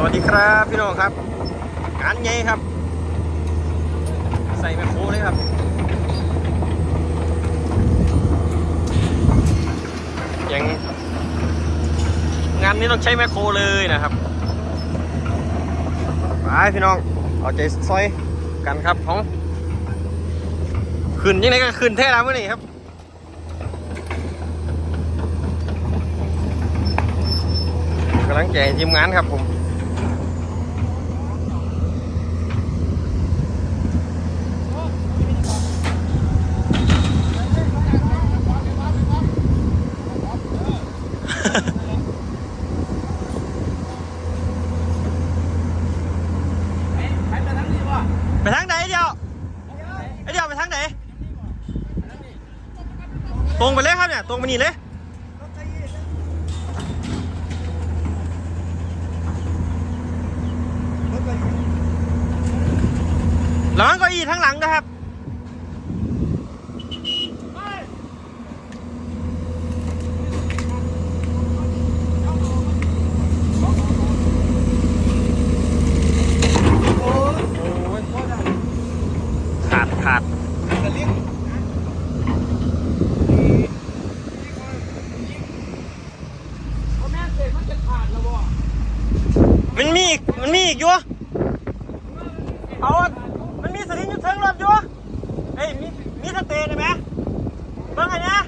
สวัสดีครับพี่น้องครับงานใหญ่ครับ ใส่แมคโครเลยครับยังงานนี้ต้องใช้แมคโครเลยนะครับไปพี่น้องเอาใจซอยกันครับของขึ้นยังไงก็ขึ้นแท้แล้วมื่อนี้ครับกำลังใจทีมงานครับผม ไปทางไหนเดียวไอเดียวไปทางไหน ตรงไปเลยครับเนี่ย ตรงไปนี่เลยหลังก็อีทั้งหลังนะครับ ขาดขาดมันมี อีก มันมีอีกอยู่เอามันมีสลิงอยู่เทิงรถอยู่เอ้ยมีมีสเตย์ได้ไหมเบิ่งไงนะ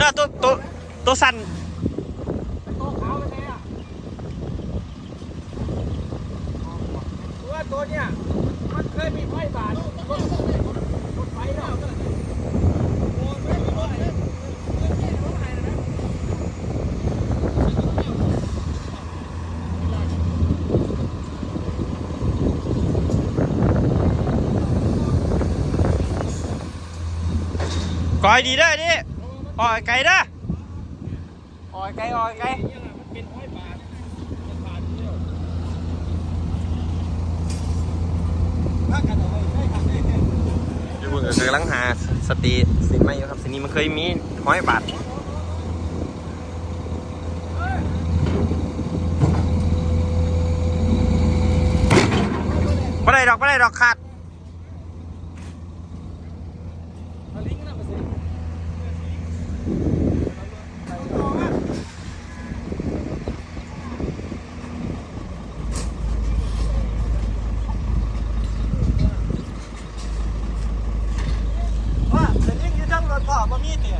น่าตัวตัวตัวสั่น ว่าตัวเนี้ยมันเคยมีไฟบาดรถรถไฟเนาะ ก อยดีเด้ดิออยไกลเด้ออยไกลออยไกลมันเมันบาดเดียวถ้ากันเอาไว้ได้ครับได้เนี่ยอยู่เพิ่งก็กำลังหาสตีสินมาอยู่ครับสินนี้มันเคยมีห้อยบาทไม่ได้ดอกไม่ได้ดอกขาด เอาลิงก์นะมาสิ ว่าสินนี้อยู่ทั้งรถพ่อมามีเตี๋ย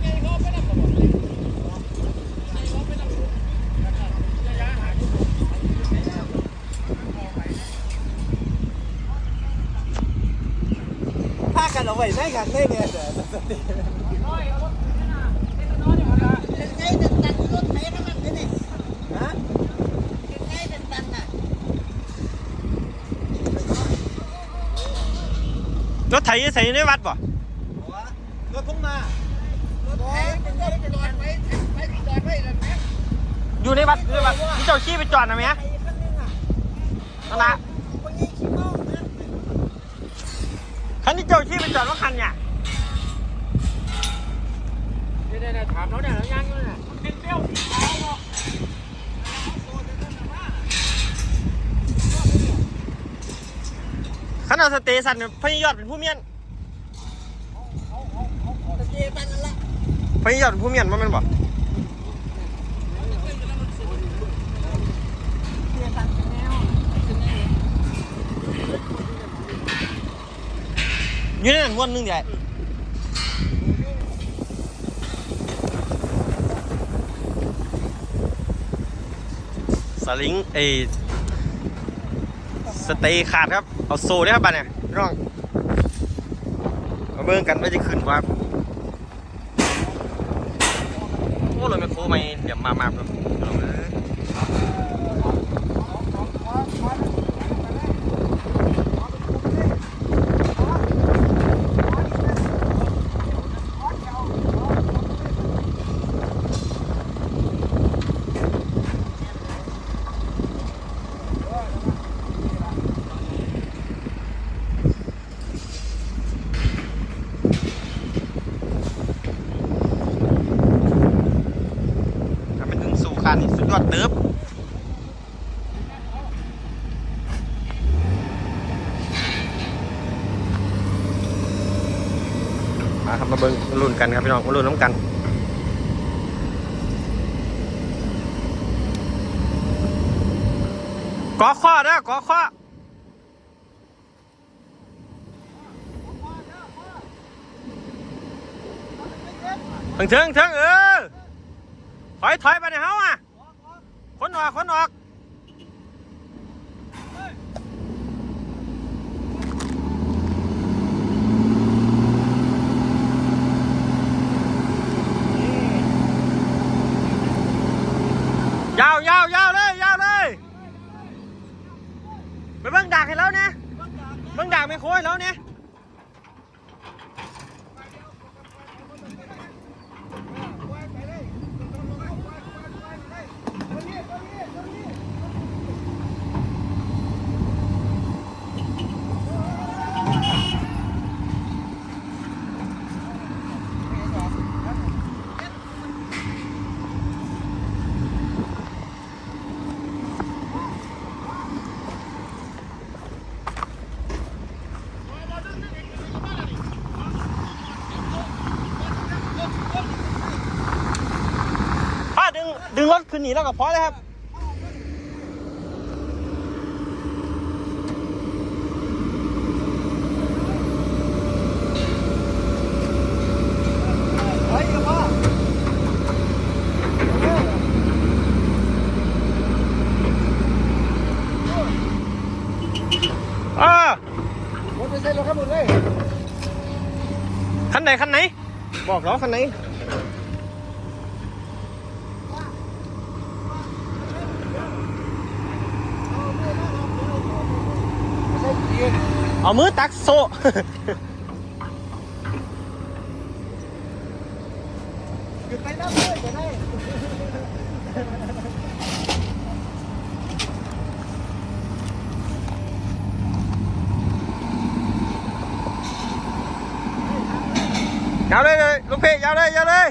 ไงเขาไม่ได้บอกไงเขาไม่ได้บอกระยะห่างที่สุด พากันเอาไว้ได้กันได้เนี่ยน้อยเอารถน้อยอย่างนั้นไงเดินตันรถไถน้ำมันนี่ฮะไงเดินตันน่ะรถไถใส่ในวัดป่รถพุ่งมา รถไถเป็นรถจอดไว้ไว้จอดไว้แล้วแม่อยู่ในวัดอยู่ในวัดที่เจ้าขี้ไปจอดนะเมียไอ้คันนึงอะนั่นละ วันนี้ขี้เมานะ คันที่เจ้าขี้ไปจอดว่าคันเนี่ยเนี่ยถามเขาเนี่ยแล้วยังอยู่เนี่ยมันเป็นเปรี้ยวสีขาวเนาะคันเอาสเตชันพญยอดเป็นผู้เมียนตะเกียบตันนั่นละพญยอดเป็นผู้เมียนว่าแมันบ่เกียบตันเป็นแนวเป็นแนว อยู่ในนั้นวนหนึงใหญ่สลิงเอยสเตย์ขาดครับ เอาโซ่ได้ครับบ้านเนี่ยพี่น้องมาเบิ่งกันว่าจะขึ้นว่าโอ้รถแมคโครไม่เดี๋ยวมามาครับพี่น้องเอ้ ยานนี่สุดยอดเติบมาครับมาเบิ้งมาลุ้นกันครับพี่น้องมาลุ้นน้ำกันกอข้อเด้อกอข้อถึงถึงถึงเออ ถอยถอยไปในเฮาอะคนออกคนออกยาวยาวยาวเลยยาวเลยไปเบิ่งดักให้แล้วเนี่ยเบิ่งดักไม่โค้ยแล้วเนี่ย ขึ้นหนีแล้วก็พอแล้วครับเฮ้ยพ่ออ่ารถไปใส่รถข้างบนเลยคันไหนคันไหน บอกล้อคันไหน ใส่ดี เอามือตักโซหยุดไปน้ำเลยจะได้ยาวเลยเลยลูกพี่ยาวเลยยาวเลย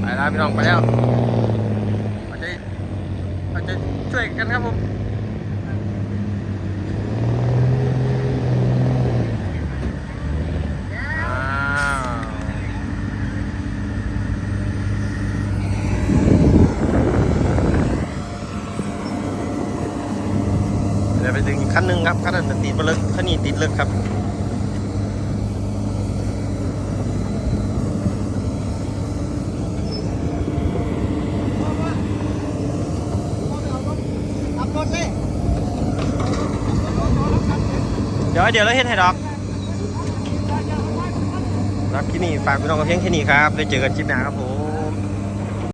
ไปแล้ว พี่น้องไปแล้วเราจะเราจะช่วยกันครับผมเดี๋ยวไปดึงขั้นหนึ่งครับขั้นนั้นติดเลิกขั้นนี้ติดเลิกครับ ขับรถเลย เดี๋ยวเดี๋ยวเราเห็นให้ดอกรับที่นี่ฝากพี่น้องกับเพียงแค่นี้ครับได้เจอกันคลิปหน้าครับผม